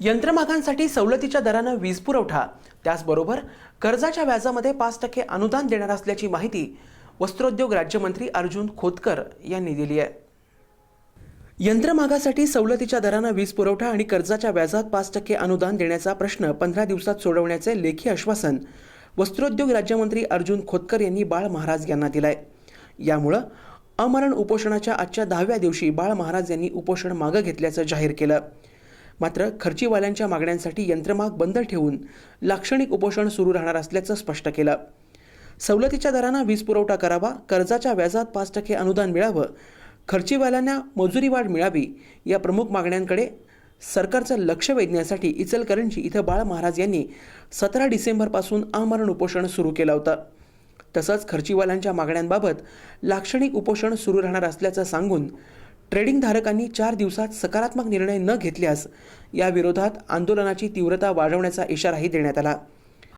यंत्रमागांसाठी सवलतीच्या दरानं वीज पुरवठा. त्याचबरोबर कर्जाच्या व्याजामध्ये पाच टक्के अनुदान देणार असल्याची माहिती वस्त्रोद्योग राज्यमंत्री अर्जुन खोतकर यांनी दिली आहे. यंत्रमागासाठी सवलतीच्या दरानं वीज पुरवठा आणि कर्जाच्या व्याजात पाच टक्के अनुदान देण्याचा प्रश्न पंधरा दिवसात सोडवण्याचे लेखी आश्वासन वस्त्रोद्योग राज्यमंत्री अर्जुन खोतकर यांनी बाळ महाराज यांना दिलंय. यामुळं अमरण उपोषणाच्या आजच्या दहाव्या दिवशी बाळ महाराज यांनी उपोषण मागं घेतल्याचं जाहीर केलं. मात्र खर्चीवाल्यांच्या मागण्यांसाठी यंत्रमाग बंद ठेवून लाक्षणिक उपोषण सुरू राहणार असल्याचं स्पष्ट केलं. सवलतीच्या दरानं वीज पुरवठा करावा कर्जाच्या व्याजात पाच टक्के अनुदान मिळावं खर्चीवाल्यांना मजुरी वाढ मिळावी या प्रमुख मागण्यांकडे सरकारचं लक्ष वेधण्यासाठी इचलकरंजी इथं बाळ महाराज यांनी सतरा डिसेंबरपासून आमरण उपोषण सुरू केलं होतं. तसंच खर्चीवाल्यांच्या मागण्यांबाबत लाक्षणिक उपोषण सुरू राहणार असल्याचं सांगून ट्रेडिंग धारकांनी चार दिवसात सकारात्मक निर्णय न घेतल्यास या विरोधात आंदोलनाची तीव्रता वाढवण्याचा इशाराही देण्यात आला.